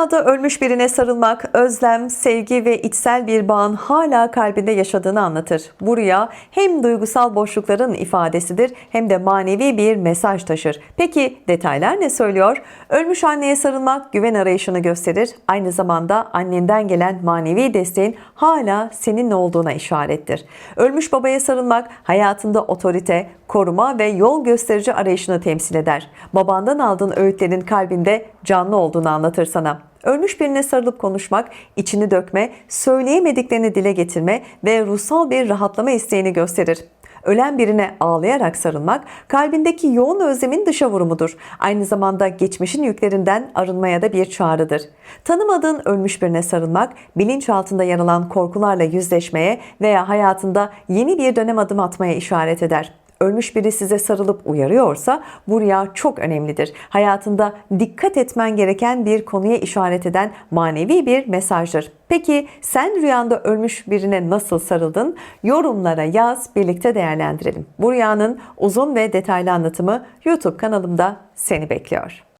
rüyada ölmüş birine sarılmak, özlem, sevgi ve içsel bir bağın hala kalbinde yaşadığını anlatır. Bu rüya hem duygusal boşlukların ifadesidir hem de manevi bir mesaj taşır. Peki detaylar ne söylüyor? Ölmüş anneye sarılmak güven arayışını gösterir. Aynı zamanda annenden gelen manevi desteğin hala seninle olduğuna işarettir. Ölmüş babaya sarılmak hayatında otorite, koruma ve yol gösterici arayışını temsil eder. Babandan aldığın öğütlerin kalbinde canlı olduğunu anlatır sana. Ölmüş birine sarılıp konuşmak, içini dökme, söyleyemediklerini dile getirme ve ruhsal bir rahatlama isteğini gösterir. Ölen birine ağlayarak sarılmak, kalbindeki yoğun özlemin dışa vurumudur. Aynı zamanda geçmişin yüklerinden arınmaya da bir çağrıdır. Tanımadığın ölmüş birine sarılmak, bilinçaltında yer alan korkularla yüzleşmeye veya hayatında yeni bir dönem adım atmaya işaret eder ölmüş biri size sarılıp uyarıyorsa bu rüya çok önemlidir. Hayatında dikkat etmen gereken bir konuya işaret eden manevi bir mesajdır. Peki sen rüyanda ölmüş birine nasıl sarıldın? Yorumlara yaz, birlikte değerlendirelim. Bu rüyanın uzun ve detaylı anlatımı YouTube kanalımda seni bekliyor.